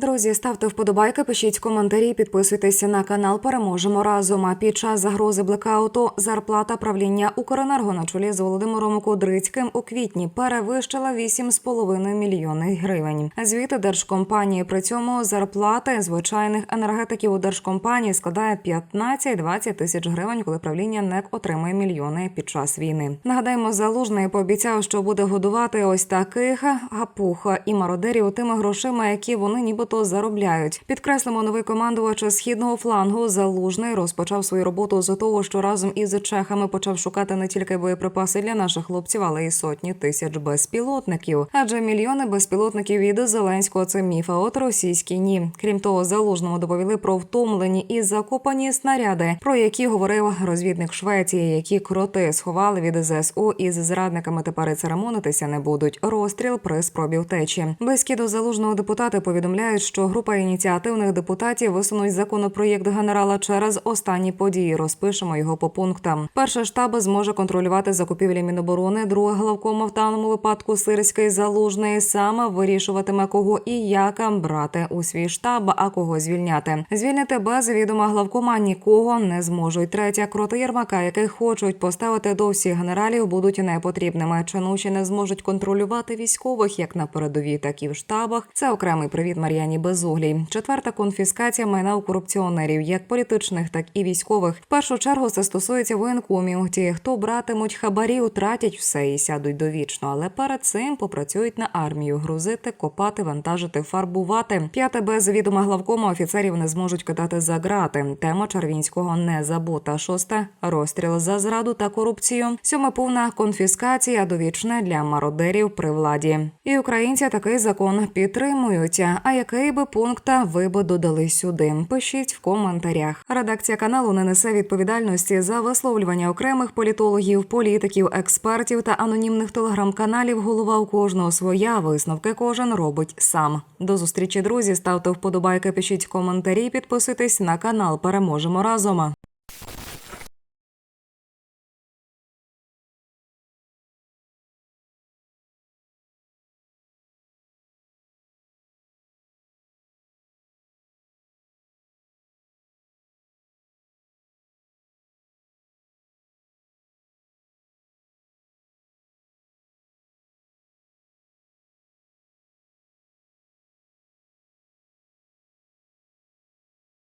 Друзі, ставте вподобайки, пишіть коментарі, підписуйтеся на канал. Переможемо разом. А під час загрози блекауту зарплата правління Укренерго на чолі з Володимиром Кудрицьким у квітні перевищила 8,5 мільйонів гривень. Звіти держкомпанії при цьому зарплати звичайних енергетиків у держкомпанії складає 15-20 тисяч гривень, коли правління НЕК отримує мільйони під час війни. Нагадаємо, залужний пообіцяв, що буде годувати ось таких гапух і мародерів тими грошима, які вони нібито заробляють. Підкреслимо новий командувач східного флангу. Залужний розпочав свою роботу з того, що разом із чехами почав шукати не тільки боєприпаси для наших хлопців, але й сотні тисяч безпілотників. Адже мільйони безпілотників від Зеленського це міф, а от російські ні. Крім того, залужному доповіли про втомлені і закопані снаряди, про які говорив розвідник Швеції, які кроти сховали від ЗСУ і з зрадниками тепер церемонитися не будуть. Розстріл при спробі втечі. Близькі до залужного депутати повідомляють, що група ініціативних депутатів висунуть законопроєкт генерала через останні події. Розпишемо його по пунктам. Перший штаб зможе контролювати закупівлі Міноборони. Друге главкома в даному випадку сирський залужний саме вирішуватиме кого і як брати у свій штаб, а кого звільняти. Звільнити без відома главкома нікого не зможуть. Третя кроти Єрмака, яких хочуть поставити до всіх генералів, будуть непотрібними. Чинуші не зможуть контролювати військових як на передовій, так і в штабах. Це окремий привіт Мар'яні Безуглій. Четверта конфіскація майна у корупціонерів, як політичних, так і військових. В першу чергу це стосується воєнкомів. Ті, хто братимуть хабарі, втратять все і сядуть довічно. Але перед цим попрацюють на армію: грузити, копати, вантажити, фарбувати. П'яте без відома главкома офіцерів не зможуть кидати за грати. Тема Червінського не забута. Шосте розстріл за зраду та корупцію. Сьоме повна конфіскація довічне для мародерів при владі. І українці такий закон підтримують. А який би пункта ви би додали сюди? Пишіть в коментарях. Редакція каналу не несе відповідальності за висловлювання окремих політологів, політиків, експертів та анонімних телеграм-каналів. Голова у кожного своя висновки кожен робить сам. До зустрічі, друзі. Ставте вподобайки, пишіть коментарі, підписуйтесь на канал. Переможемо разом.